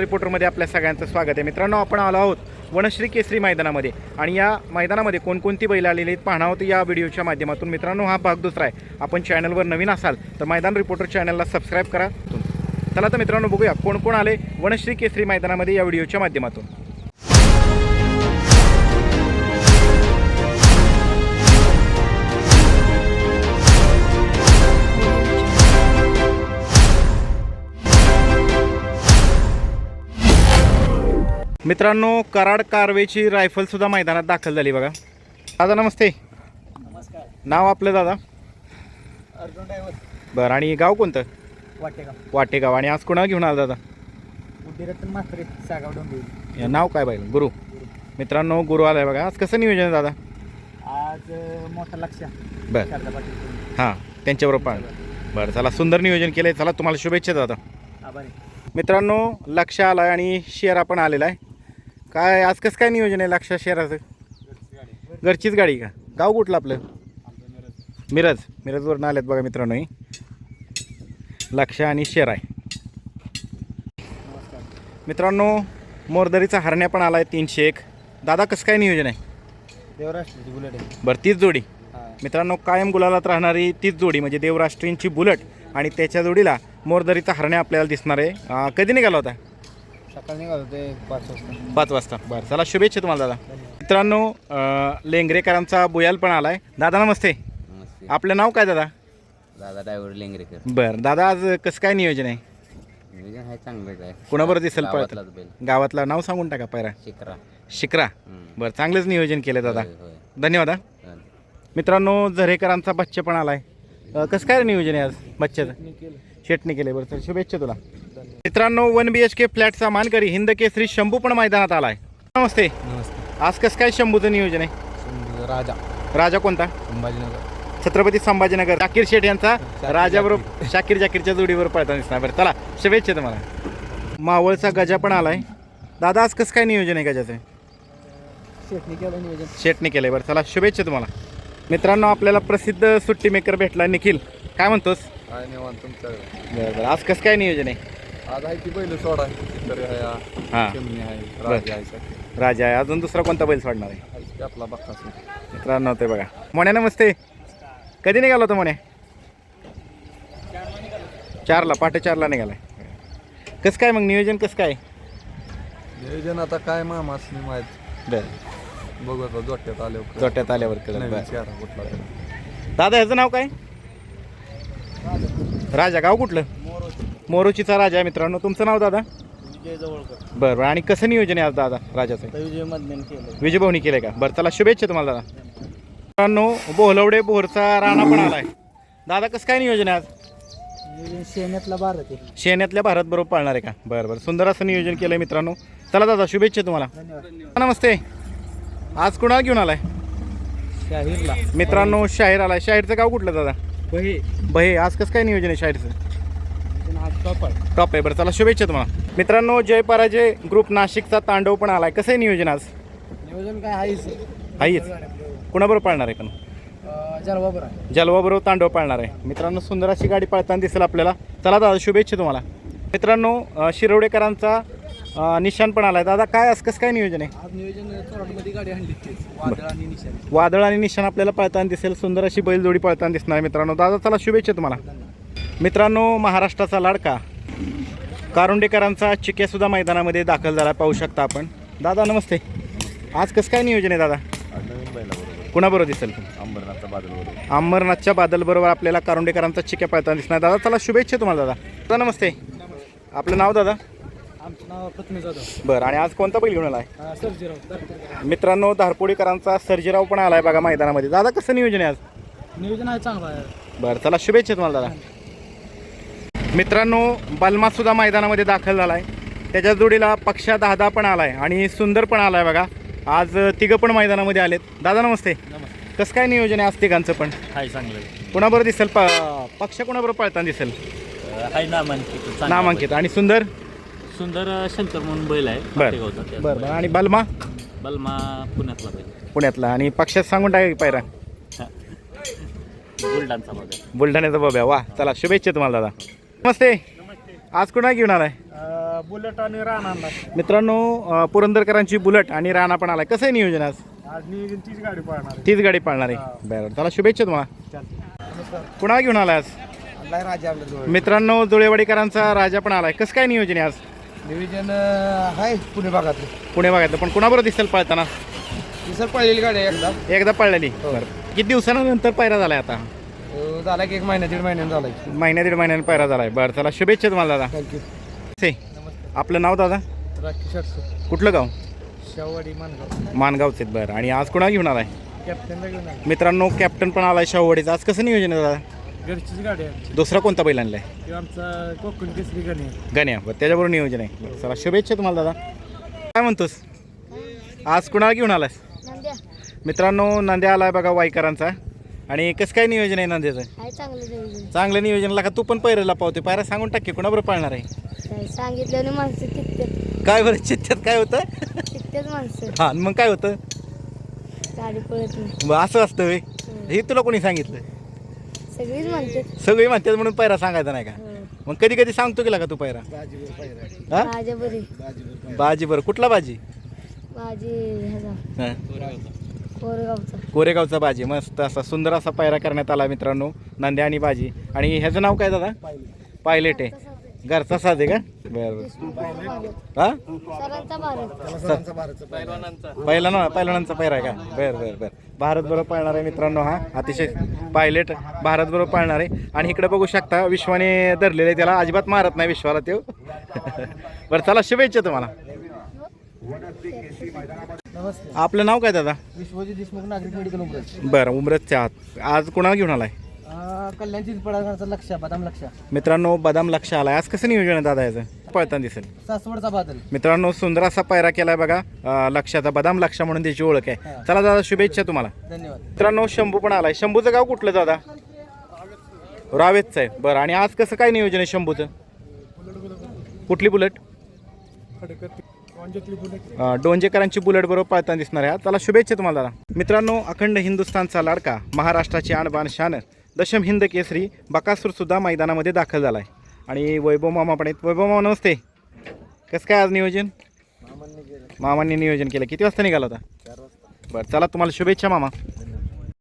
रिपोर्टरमध्ये आपल्या सगळ्यांचं स्वागत आहे. मित्रांनो आपण आलो आहोत वनश्री केसरी मैदानामध्ये. आणि या मैदानामध्ये कोणकोणती बैल आलेली आहेत पाहणार आहोत या व्हिडिओच्या माध्यमातून. मित्रांनो हा भाग दुसरा आहे. आपण चॅनलवर नवीन असाल तर मैदान रिपोर्टर चॅनलला सबस्क्राईब करा. चला तर मित्रांनो बघूया कोण कोण आले वनश्री केसरी मैदानामध्ये या व्हिडिओच्या माध्यमातून. मित्रांनो कराड कारवेची रायफल सुद्धा मैदानात दाखल झाली बघा. दादा नमस्ते. नमस्कार. नाव आपलं दादा? अर्जुन ड्रायव्हर बरं आणि गाव कोणतं? वाटेगाव. वाटेगाव. आणि आज कोणाला घेऊन आला दादा? उद्दिरतन सागाव डोंबिवली. नाव काय पाहिजे गुरु. मित्रांनो गुरु आलाय बघा. आज कसं नियोजन आहे दादा? आज अं, मोठा लक्ष बरं. शारदा पाटील हां त्यांच्याबरोबर पाहिलं बरं चला सुंदर नियोजन केलं आहे चला तुम्हाला शुभेच्छा दादा. आभारी. मित्रांनो लक्ष आला आहे आणि शेअर पण आलेला आहे. काय आज कसं काय नियोजन आहे लक्ष शेअराचं घरचीच गाडी का? गाव कुठलं आपलं? मिरज. मिरजवरून आलेत बघा मित्रांनो ही. लक्ष आणि शेअर आहे. मित्रांनो मोरदरीचा हरण्या पण आला आहे तीनशे एक. दादा कसं काय नियोजन आहे? देवराष्ट्राची बुलेट आहे. बरं तीच जोडी. मित्रांनो कायम गुलालात राहणारी तीच जोडी म्हणजे देवराष्ट्रींची बुलट. आणि त्याच्या जोडीला मोरदरीचा हरण्या आपल्याला दिसणार आहे. कधी निघाला होता? सकाळी निघालो ते पाच वाजता. पाच वाजता. बरं चला शुभेच्छा तुम्हाला दादा. मित्रांनो अं, लेंगरेकरांचा बुयाल पण आलाय. दादा नमस्ते. नमस्ते. आपलं नाव काय दादा? दादा ड्रायव्हर लेंगरेकर. बरं दादा आज कसं काय नियोजन आहे? नियोजन आहे चांगलंच आहे. कुणाबरोबर दिसेल पळत गावातलाच बैल. गावातला नाव सांगून टाका पैरा शिकरा. शिकरा. हम्म. बरं चांगलंच नियोजन केलं दादा. होय, होय. धन्यवाद हा. चालेल. मित्रांनो झरेकरांचा बच्चा पण आलाय. अं, कसं काय नियोजन आहे आज बच्च्याचं केलं. शेटने केले बरं तर शुभेच्छा तुला. मित्रांनो वन बी एच के फ्लॅटचा मानकरी हिंद केसरी शंभू पण मैदानात आलाय. नमस्ते. नमस्ते. आज कसं काय शंभूचं नियोजन आहे? राजा. राजा कोणता? संभाजीनगर. छत्रपती संभाजीनगर. शाकीर शेठ यांचा राजाबरोबर शाकीर जाकीरच्या जोडीवर पळताना दिसणार. बरं चला शुभेच्छा तुम्हाला. मावळचा गजा पण आलाय. दादा आज कसं काय नियोजन आहे गजाचं? शेटणी केलं नियोजन. शेटने केलंय. बरं चला शुभेच्छा तुम्हाला. मित्रांनो आपल्याला प्रसिद्ध सुट्टी मेकर भेटला निखिल. काय म्हणतोस? काय निवांत तुमचं. बरं बरं आज कसं काय नियोजन आहे? आज आहे की पहिलं सोडा. चित्तर आहे हां. चिमणी आहे राजा आहे सगळं. राजा आहे. अजून दुसरा कोणता बैल सोडणार आहे? आपला बक्कासूर मित्रांनो ते बघा. मोण्या नमस्ते. कधी निघाला होता मोण्या चारला पहाटे चारला निघालाय कसं काय मग नियोजन कसं काय? नियोजन आता काय मामा असली माहीत. बरं. बघू आता जोट्यात आले जोट्यात आल्यावर बरं. दादा ह्याचं नाव काय? राजा. गाव कुठलं? मोरोचीचा राजा आहे मित्रांनो. तुमचं नाव दादा? विजय जवळकर. बरं बरं आणि कसं नियोजन आहे आज दादा राजाचं? तर विजय मधन केलं विजयभाऊनी केलंय का? बरं चला शुभेच्छा तुम्हाला दादा. मित्रांनो बोहलवडे बोरचा राणा पण आलाय. दादा कसं काय नियोजन आहे आज? शेण्यातला भारत आहे. शेण्यातल्या भारत बरोबर पाळणार आहे का? बरं बरं सुंदर असं नियोजन केलं आहे मित्रांनो. चला दादा शुभेच्छा तुम्हाला. नमस्ते. आज कुणाला घेऊन आलाय? शाहीरला. मित्रांनो शाहीर आलाय. शाहीरचं गाव कुठलं दादा? बहे. बहे. आज कसं काय नियोजन आहे शाहीरचं? टॉप आहे बरं चला शुभेच्छा तुम्हाला. मित्रांनो जय पराजय. ग्रुप नाशिकचा तांडव पण आलाय. कसं आहे नियोजन आज? नियोजन काय आहेच आहेच कुणाबरोबर पाळणार आहे पण? जलवा आहे. जलवाबरोबर तांडव पाळणार आहे. मित्रांनो सुंदर अशी गाडी पाळताना दिसेल आपल्याला. चला दादा शुभेच्छा तुम्हाला. मित्रांनो शिरवडेकरांचा अं, निशाण पण आलाय. दादा काय आज? कसं काय नियोजन आहे? नियोजन वादळ आणि निशाण वादळ आणि निशाण आपल्याला पळताना दिसेल. सुंदर अशी बैलजोडी पळताना दिसणार आहे मित्रांनो. दादा चला शुभेच्छा तुम्हाला. मित्रांनो महाराष्ट्राचा लाडका. कारुंडेकरांचा चिक्यासुद्धा मैदानामध्ये दाखल झाला पाहू शकता आपण. दादा नमस्ते. आज कसं काय नियोजन आहे दादा? कुणाबरोबर दिसेल? अंबरनाथचा बादल बरोबर अंबरनाथच्या बादलबरोबर आपल्याला कारुंडेकरांचा चिक्या पळताना दिसणार. दादा चला शुभेच्छा तुम्हाला दादा. दादा नमस्ते. आपलं नाव दादा? आमचं नाव जाधव. बरं आणि आज कोणता बैल घेऊन आला आहे सरजीराव मित्रांनो धारपोडीकरांचा सर्जीराव पण आलाय बघा मैदानामध्ये. दादा कसं नियोजन आहे आज? नियोजन आहे चांगलं आहे. बरं चला शुभेच्छा तुम्हाला दादा. मित्रांनो बलमा सुद्धा मैदानामध्ये दाखल झाला आहे त्याच्या जोडीला पक्षा दहा पण आलाय आणि सुंदर पण आलाय बघा. आज तिघं पण मैदानामध्ये आलेत. दादा नमस्ते. नमस्ते. कसं काय नियोजन आहे आज तिघांचं पण? हाय चांगलं कुणाबरोबर दिसेल? प पक्ष कुणाबरोबर पळताना दिसेल? हाय नामांकित. चांगलं नामांकित. आणि सुंदर? बैल. सुंदर शंकर म्हणून बैल आहे. बरं. पाटेगावचा बरं बरं. आणि बलमा? बैल. बलमा पुण्यातला बैल. पुण्यातला. आणि पक्षात सांगून टाका की पायरा. बुलढाणचा बघा. बुलढाण्याचा बब्या वा चला शुभेच्छा तुम्हाला दादा. नमस्ते. आज कुणा घेऊन आलाय? बुलेट आणि रान आणला मित्रांनो पुरंदरकरांची बुलेट आणि राणा पण आलाय. कसं आहे नियोजन आज? आज नियोजन तीच गाडी पाळणार आहे. तीच गाडी पाळणार आहे. बरं त्याला शुभेच्छा तुम्हाला. कुणाला घेऊन आलाय आज? राजा मित्रांनो जुळेवाडीकरांचा राजा पण आलाय. कसं काय नियोजन आहे आज? नियोजन आहे पुणे भागातलं. पुणे भागातलं. पण कुणाबरोबर दिसेल पळताना? ही सर पळलेली गाडी एकदा. एकदा पळलेली. बरं. किती दिवसानंतर पायरा झालाय आता? झाला की एक महिना दीड महिन्यानं झाला. की महिन्या दीड महिन्याने पायरा झालाय. बरं त्याला शुभेच्छा तुम्हाला दादा. थँक्यू से आपलं नाव दादा? राखी शर्ट कुठलं गाव? शेववाडी मानगाव मानगावचे बरं. आणि आज कुणाला घेऊन आलाय? कॅप्टनला घेऊन आलो. मित्रांनो कॅप्टन पण आलाय शाहूवाडीचा. आज कसं नियोजन आहे दादा? घरचीच गाडी आहे आमची. दुसरा कोणता बैल आणलाय? आमचा कोकण केसरी गणी आहे. गण्या. बरं त्याच्याबरोबर नियोजन आहे. बरं, चला शुभेच्छा तुम्हाला दादा. काय म्हणतोस? आज कुणाला घेऊन आलास नंद्या. मित्रांनो नांद्या आलाय बघा वाईकरांचा. आणि कसं काय नियोजन आहे नांद्याचं आहे चांगलं नियोजन. चांगलं नियोजनला का तू पण पैरेला पावते पायरा सांगून टाके कुणाबरोबर पाळणार आहे? काय सांगितल्याने माणसं काय बरं चित्त्यात काय होतं? माणसं. हां मग काय होतं? गाडी पळत नाही. मग असं असतं वे हे तुला कोणी सांगितलं? सगळीच म्हणतात. सगळी म्हणतात म्हणून पैरा सांगायचा नाही का? मग कधी कधी सांगतो गेला का तू पैरा हा? बरी बाजी बरं कुठला बाजी? भाजी ह्याचा. हां. कोरगावचा. कोरेगावचा बाजी मस्त असा सुंदर असा पायरा करण्यात आला मित्रांनो नांद्या आणि बाजी. आणि ह्याचं नाव काय दादा? पायलेट आहे. घरचा साज आहे का? बरं बरं. हा? सरांचा भारत पहिला ना पहिलवानांचा पैरा आहे का? बरं बरं बरं. भारत बरोबर पाळणार आहे मित्रांनो हा. अतिशय पायलट भारत बरोबर पाळणार आहे. आणि इकडे बघू शकता विश्वाने धरलेले त्याला अजिबात मारत नाही विश्वाला तो. बरं चला शुभेच्छा तुम्हाला. आपलं नाव काय दादा? विश्वजित देशमुख नागरिक मेडिकल उमरज. बरं उमरतच्या आत आज कोणाला घेऊन आलाय? कल्याणची पळाचा लक्ष बदाम लक्ष मित्रांनो बदाम लक्ष आलाय. आज कसं नियोजन आहे दादा याचं? पळताना दिसेल. सासवडचा बादल. मित्रांनो सुंदर असा पायरा केलाय बघा. अं, लक्षाचा बदाम लक्षा म्हणून त्याची ओळख आहे. चला दादा शुभेच्छा तुम्हाला. धन्यवाद. मित्रांनो शंभू पण आलाय. शंभूचं गाव कुठलं दादा? रावेतचं आहे. बरं आणि आज कसं काय नियोजन आहे शंभूचं? कुठली बुलेट? डोंजेकरांची बुलेट बरोबर पळताना दिसणार आहे चला शुभेच्छा तुम्हाला. दादा मित्रांनो अखंड हिंदुस्थानचा लाडका महाराष्ट्राची आणबाण शान दशम हिंद केसरी बकासूर सुद्धा मैदानामध्ये दाखल झाला आहे आणि वैभव मामा पण आहेत. वैभव मामा नमस्ते. कसं काय आज नियोजन? मामांनी नियोजन केलं. किती वाजता निघाला होता? बरं चला तुम्हाला शुभेच्छा मामा.